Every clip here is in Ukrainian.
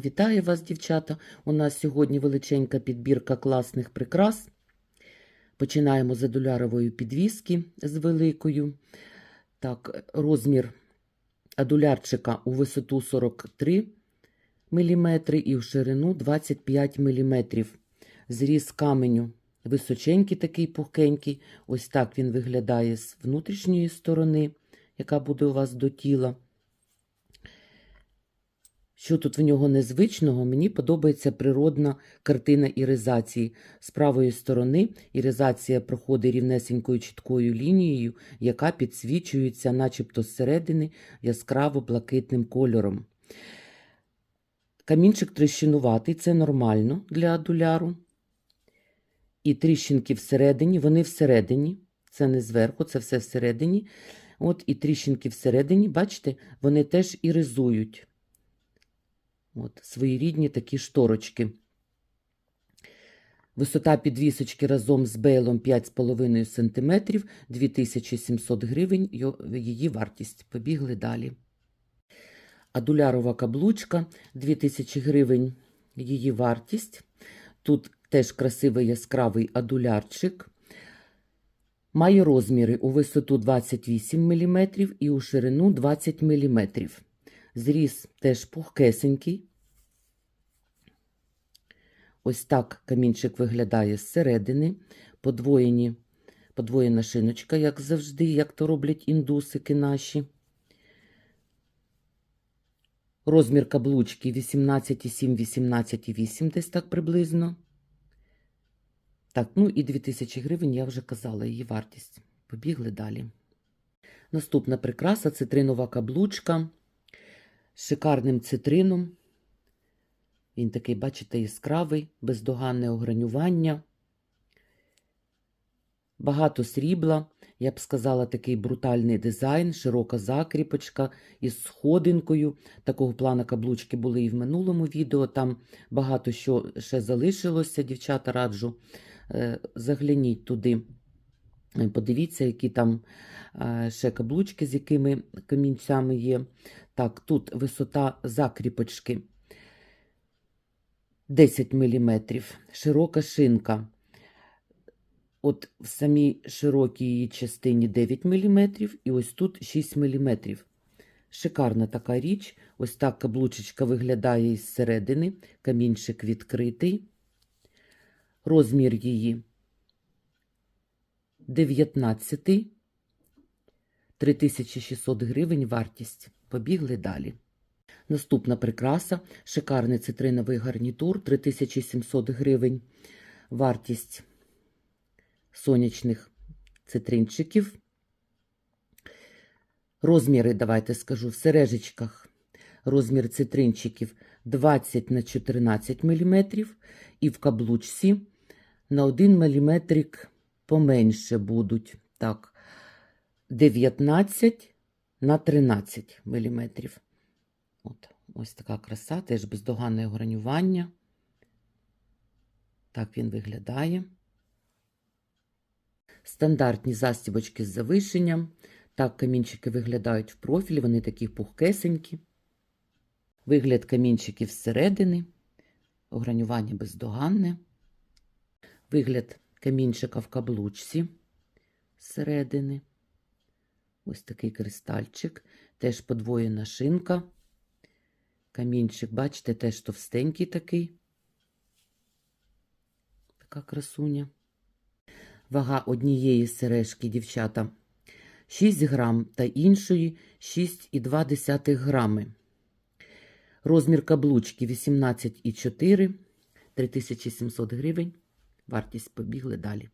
Ювелірний вітає вас, дівчата. У нас сьогодні величенька підбірка класних прикрас. Починаємо з адулярової підвіски з великою. Так, розмір адулярчика у висоту 43 мм і в ширину 25 мм. Зріз каменю височенький, такий пухкенький. Ось так він виглядає з внутрішньої сторони, яка буде у вас до тіла. Що тут в нього незвичного, мені подобається природна картина іризації. З правої сторони іризація проходить рівнесенькою чіткою лінією, яка підсвічується начебто зсередини яскраво блакитним кольором. Камінчик тріщинуватий, це нормально для адуляру. І тріщинки всередині, вони всередині, це не зверху, це все всередині. От і тріщинки всередині, бачите, вони теж іризують. От, своєрідні такі шторочки. Висота підвісочки разом з бейлом 5,5 см, 2700 гривень її вартість. Побігли далі. Адулярова каблучка 2000 гривень її вартість. Тут теж красивий яскравий адулярчик. Має розміри у висоту 28 мм і у ширину 20 мм. Зріз теж пухкесенький. Ось так камінчик виглядає зсередини. Подвоєні, подвоєна шиночка, як завжди, як то роблять індусики наші. Розмір каблучки 18,7, 18,8, десь так приблизно. Так, ну і 2000 гривень, я вже казала, її вартість. Побігли далі. Наступна прикраса цитринова каблучка шикарним цитрином. Він такий, бачите, яскравий, бездоганне огранювання. Багато срібла, я б сказала, такий брутальний дизайн, широка закріпочка із сходинкою. Такого плана каблучки були і в минулому відео. Там багато що ще залишилося, дівчата раджу. Е, Загляніть туди. Подивіться, які там е, ще каблучки, з якими камінцями є. Так, тут висота закріпочки 10 мм, широка шинка. От в самій широкій її частині 9 мм, і ось тут 6 мм. Шикарна така річ. Ось так каблучечка виглядає із середини, камінчик відкритий. Розмір її 19, 3600 гривень вартість. Побігли далі. Наступна прикраса шикарний цитриновий гарнітур 3700 гривень. Вартість сонячних цитринчиків. Розміри, давайте скажу, в сережечках розмір цитринчиків 20 на 14 мм і в каблучці на 1 мм поменше будуть. Так, 19 на 13 мм. От, ось така краса, теж бездоганне гранювання. Так він виглядає. Стандартні застібочки з завишенням. Так камінчики виглядають в профілі, вони такі пухкесенькі. Вигляд камінчиків зсередини, огранювання бездоганне. Вигляд камінчика в каблучці зсередини. Ось такий кристальчик, теж подвоєна шинка. Камінчик, бачите, теж товстенький такий. Така красуня. Вага однієї сережки, дівчата, 6 грам та іншої 6,2 грами. Розмір каблучки 18,4, 3700 гривень. Вартість побігли далі.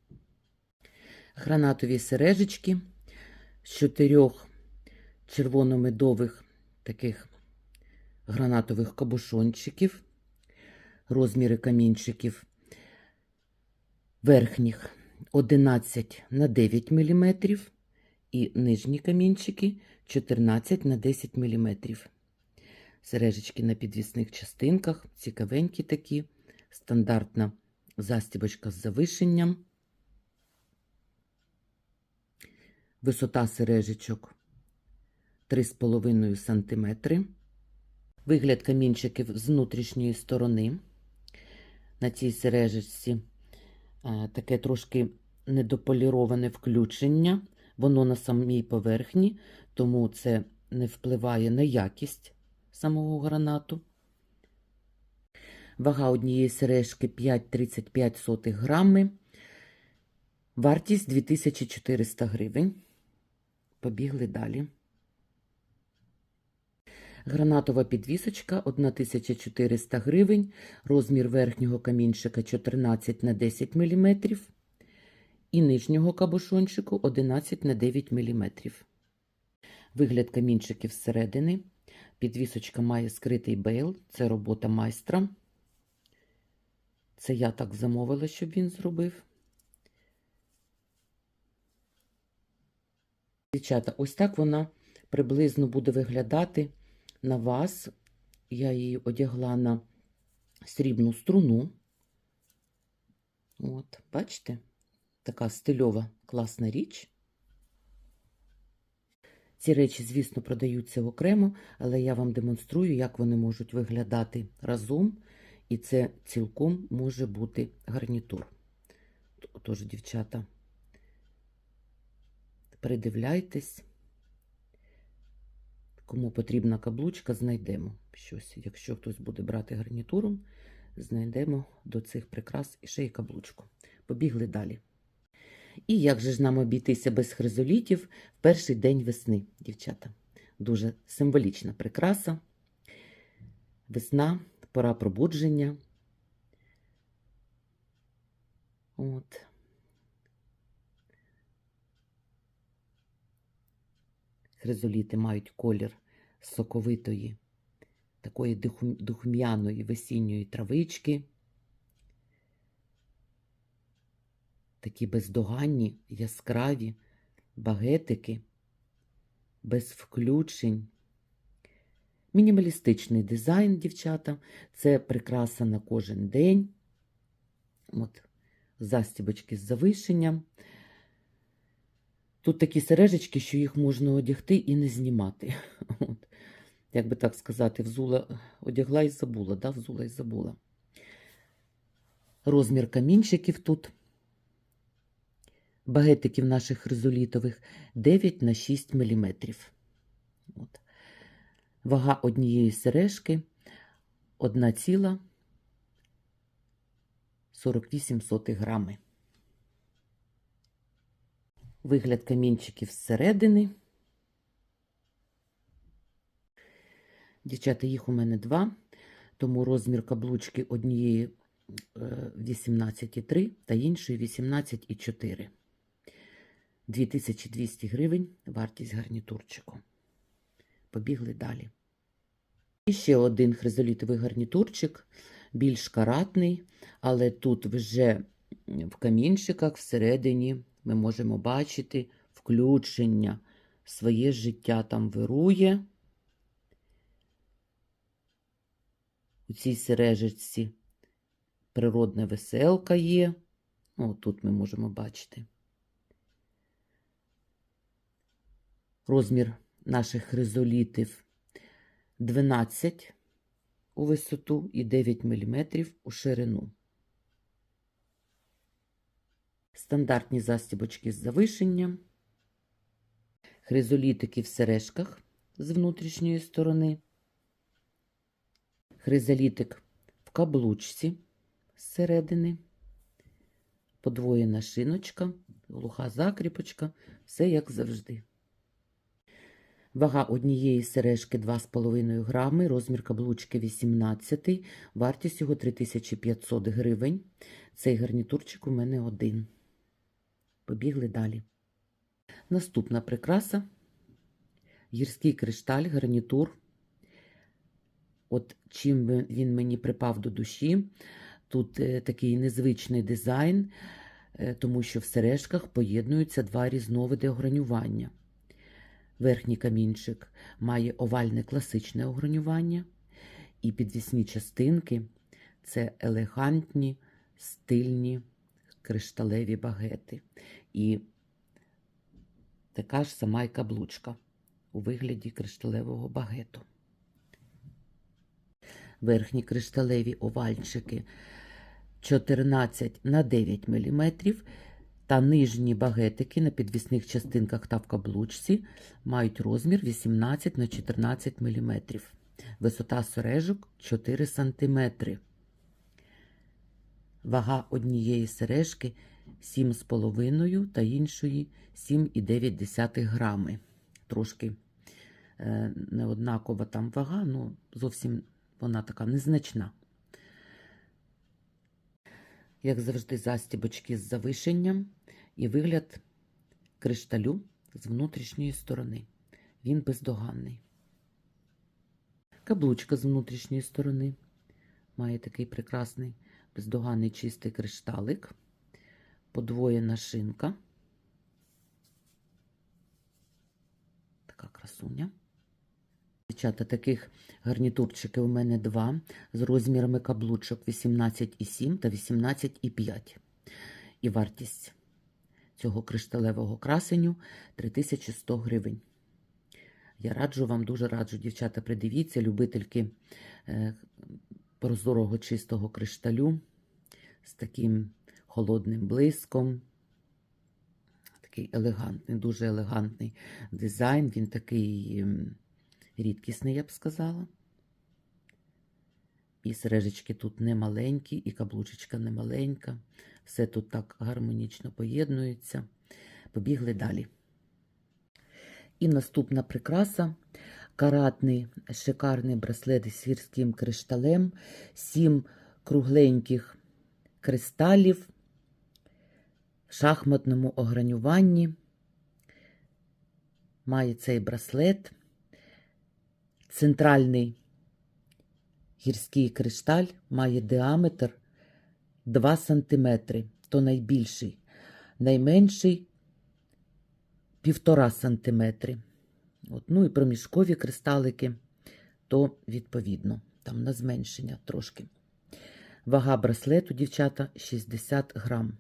Гранатові сережечки з чотирьох червономедових таких гранатових кабушончиків. Розміри камінчиків верхніх 11 на 9 мм і нижні камінчики 14 на 10 мм. Сережечки на підвісних частинках, цікавенькі такі, стандартна застібочка з завишенням. Висота сережечок 3,5 см. Вигляд камінчиків з внутрішньої сторони. На цій сережечці е, таке трошки недополіроване включення. Воно на самій поверхні, тому це не впливає на якість самого гранату. Вага однієї сережки 5,35 грами. Вартість 2400 гривень. Побігли далі. Гранатова підвісочка 1400 гривень. Розмір верхнього камінчика 14 на 10 мм. І нижнього кабушончику 11 на 9 мм. Вигляд камінчиків зсередини. Підвісочка має скритий бейл. Це робота майстра. Це я так замовила, щоб він зробив. Дівчата, ось так вона приблизно буде виглядати на вас. Я її одягла на срібну струну. От, бачите? Така стильова класна річ. Ці речі, звісно, продаються окремо, але я вам демонструю, як вони можуть виглядати разом. І це цілком може бути гарнітур. Тож, дівчата, придивляйтесь. Кому потрібна каблучка, знайдемо щось. Якщо хтось буде брати гарнітуром, знайдемо до цих прикрас і ще й каблучку. Побігли далі. І як же ж нам обійтися без хризолітів в перший день весни, дівчата? Дуже символічна прикраса. Весна, пора пробудження. От. Хризоліти мають колір соковитої, такої духмяної весінньої травички. Такі бездоганні, яскраві багетики, без включень. Мінімалістичний дизайн, дівчата. Це прикраса на кожен день. От, застібочки з завишенням. Тут такі сережечки, що їх можна одягти і не знімати. От. Як би так сказати, взула, одягла і забула, да? взула і забула. Розмір камінчиків тут. Багетиків наших резолітових 9 на 6 мм. От. Вага однієї сережки 1,48 грами. Вигляд камінчиків зсередини. Дівчата, їх у мене два, тому розмір каблучки однієї е, 18,3 та іншої 18,4. 2200 гривень вартість гарнітурчику. Побігли далі. І ще один хризолітовий гарнітурчик, більш каратний, але тут вже в камінчиках всередині ми можемо бачити включення. Своє життя там вирує. У цій сережечці природна веселка є. О, тут ми можемо бачити. Розмір наших хризолітів 12 у висоту і 9 мм у ширину. Стандартні застібочки з завишенням, хризолітики в сережках з внутрішньої сторони, хризолітик в каблучці зсередини, подвоєна шиночка, глуха закріпочка, все як завжди. Вага однієї сережки 2,5 грами, розмір каблучки 18, вартість його 3500 гривень. Цей гарнітурчик у мене один. Побігли далі. Наступна прикраса. Гірський кришталь, гарнітур. От чим він мені припав до душі. Тут е, такий незвичний дизайн, е, тому що в сережках поєднуються два різновиди огранювання. Верхній камінчик має овальне класичне огранювання, і підвісні частинки це елегантні, стильні кришталеві багети. І така ж сама й каблучка у вигляді кришталевого багету. верхні кришталеві овальчики 14 на 9 мм, та нижні багетики на підвісних частинках та в каблучці мають розмір 18 на 14 мм. Висота сережок 4 см. Вага однієї сережки 7,5 та іншої 7,9 грами. Трошки е, неоднакова там вага, ну зовсім вона така незначна. Як завжди, застібочки з завишенням і вигляд кришталю з внутрішньої сторони. Він бездоганний. Каблучка з внутрішньої сторони має такий прекрасний бездоганний чистий кришталик, подвоєна шинка. Така красуня. Дівчата, таких гарнітурчиків у мене два з розмірами каблучок 18,7 та 18,5. І вартість цього кришталевого красеню 3100 гривень. Я раджу вам, дуже раджу, дівчата, придивіться, любительки е, прозорого чистого кришталю з таким холодним блиском. Такий елегантний, дуже елегантний дизайн. Він такий ем, рідкісний, я б сказала. І сережечки тут не маленькі, і каблучечка не маленька. Все тут так гармонічно поєднується. Побігли далі. І наступна прикраса каратний шикарний браслет із сірським кришталем, сім кругленьких кристалів в шахматному огранюванні. Має цей браслет. Центральний гірський кришталь має діаметр 2 см, то найбільший, найменший 1,5 см. От, ну і проміжкові кристалики, то відповідно, там на зменшення трошки. Вага браслету, дівчата, 60 грам.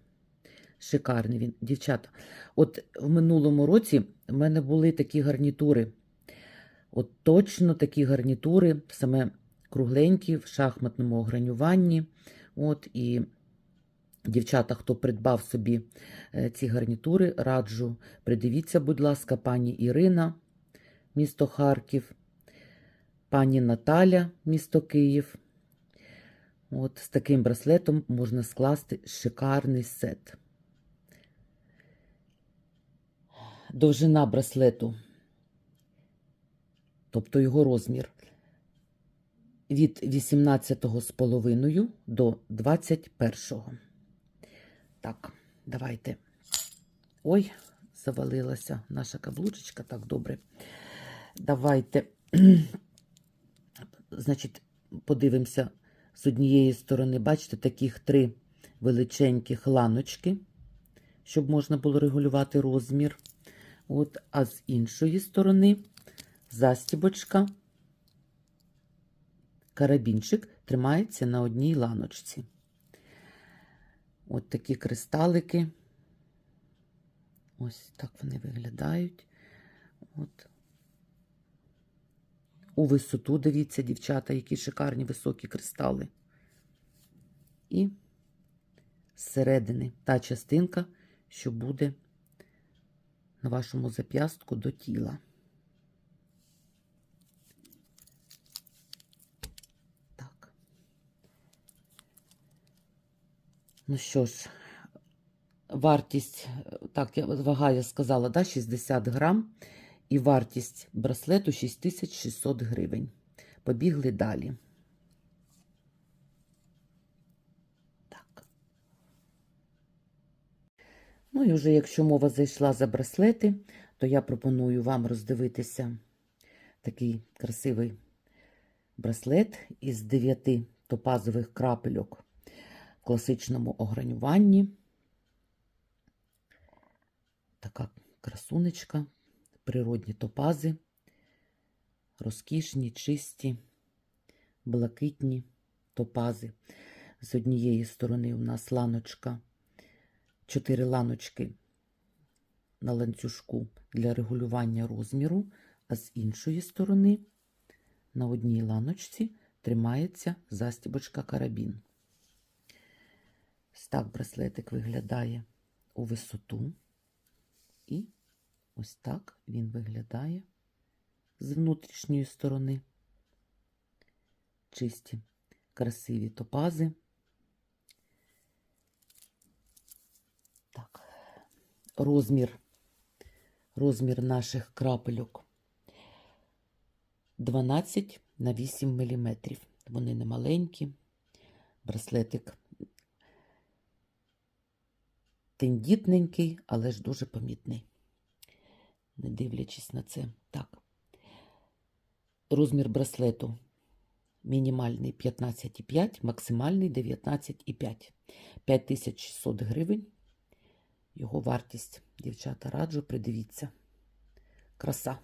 Шикарний він, дівчата. От в минулому році в мене були такі гарнітури. От точно такі гарнітури, саме кругленькі, в шахматному огранюванні. От, і Дівчата, хто придбав собі е, ці гарнітури, раджу. Придивіться, будь ласка, пані Ірина, місто Харків, пані Наталя, місто Київ. От з таким браслетом можна скласти шикарний сет. Довжина браслету, тобто його розмір, від 18,5 до 21. Так, давайте. Ой, завалилася наша каблучечка. Так, добре. Давайте, значить, подивимося з однієї сторони, бачите, таких три величеньких ланочки, щоб можна було регулювати розмір. От, а з іншої сторони застібочка, карабінчик тримається на одній ланочці. От такі кристалики. Ось так вони виглядають. От. У висоту, дивіться, дівчата, які шикарні високі кристали. І зсередини та частинка, що буде на вашому зап'ястку до тіла. Так. Ну що ж, вартість, так, я вага я сказала, да, 60 грам. І вартість браслету 6600 гривень. Побігли далі. Так. Ну і вже якщо мова зайшла за браслети, то я пропоную вам роздивитися такий красивий браслет із 9 топазових крапельок в класичному огранюванні. Така красунечка природні топази, розкішні, чисті, блакитні топази. З однієї сторони у нас ланочка, чотири ланочки на ланцюжку для регулювання розміру, а з іншої сторони на одній ланочці тримається застібочка карабін. Ось так браслетик виглядає у висоту. І ось так він виглядає з внутрішньої сторони. Чисті, красиві топази. Так, розмір, розмір наших крапельок 12 на 8 мм. Вони не маленькі. Браслетик тендітненький, але ж дуже помітний. Не дивлячись на це. Так. Розмір браслету мінімальний 15,5, максимальний 19,5. 5600 гривень. Його вартість, дівчата, раджу, придивіться. Краса.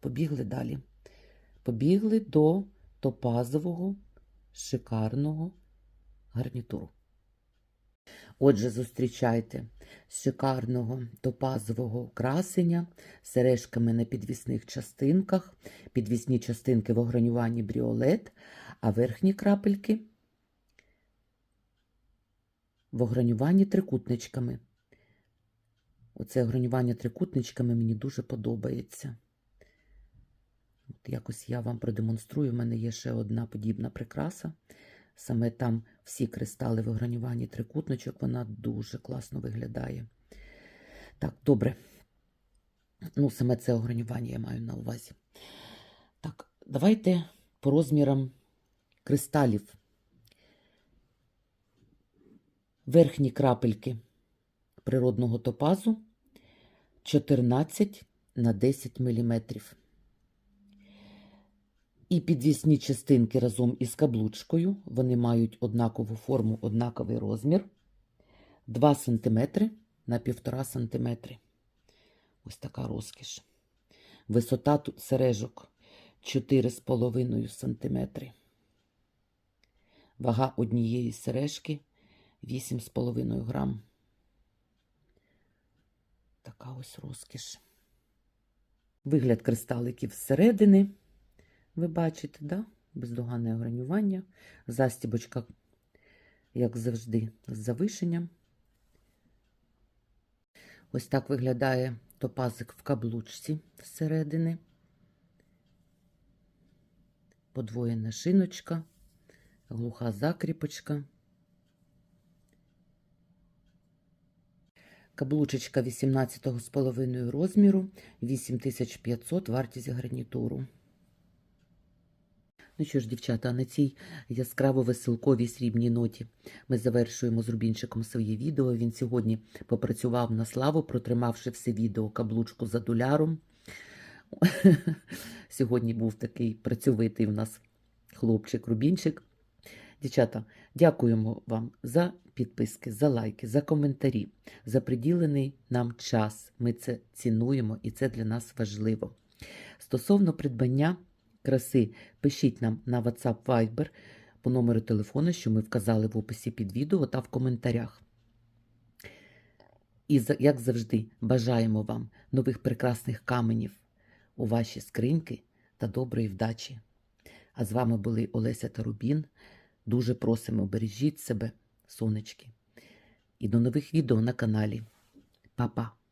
Побігли далі. Побігли до топазового шикарного гарнітуру. Отже, зустрічайте шикарного топазового красення з сережками на підвісних частинках, підвісні частинки в огранюванні бріолет, а верхні крапельки в огранюванні трикутничками. Оце огранювання трикутничками мені дуже подобається. От якось я вам продемонструю. У мене є ще одна подібна прикраса. Саме там всі кристали в огранюванні трикутничок, вона дуже класно виглядає. Так, добре. Ну, саме це огранювання я маю на увазі. Так, давайте по розмірам кристалів. Верхні крапельки природного топазу 14 на 10 мм. І підвісні частинки разом із каблучкою, вони мають однакову форму, однаковий розмір 2 см на 1,5 см. Ось така розкіш. Висота тут сережок 4,5 см. Вага однієї сережки 8,5 грам. Така ось розкіш. Вигляд кристаликів зсередини. Ви бачите, да? бездоганне огранювання, застібочка, як завжди, з завишенням. Ось так виглядає топазик в каблучці зсередини. Подвоєна шиночка, глуха закріпочка. Каблучечка 18,5 розміру, 8500 вартість гарнітуру. Ну що ж, дівчата, на цій яскраво-веселковій срібній ноті ми завершуємо з Рубінчиком своє відео. Він сьогодні попрацював на славу, протримавши все відео каблучку за доляром. Сьогодні був такий працьовитий в нас хлопчик Рубінчик. Дівчата, дякуємо вам за підписки, за лайки, за коментарі, за приділений нам час. Ми це цінуємо і це для нас важливо. Стосовно придбання краси, пишіть нам на WhatsApp Viber по номеру телефону, що ми вказали в описі під відео та в коментарях. І, як завжди, бажаємо вам нових прекрасних каменів у ваші скриньки та доброї вдачі. А з вами були Олеся та Рубін. Дуже просимо, бережіть себе, сонечки. І до нових відео на каналі. Па-па!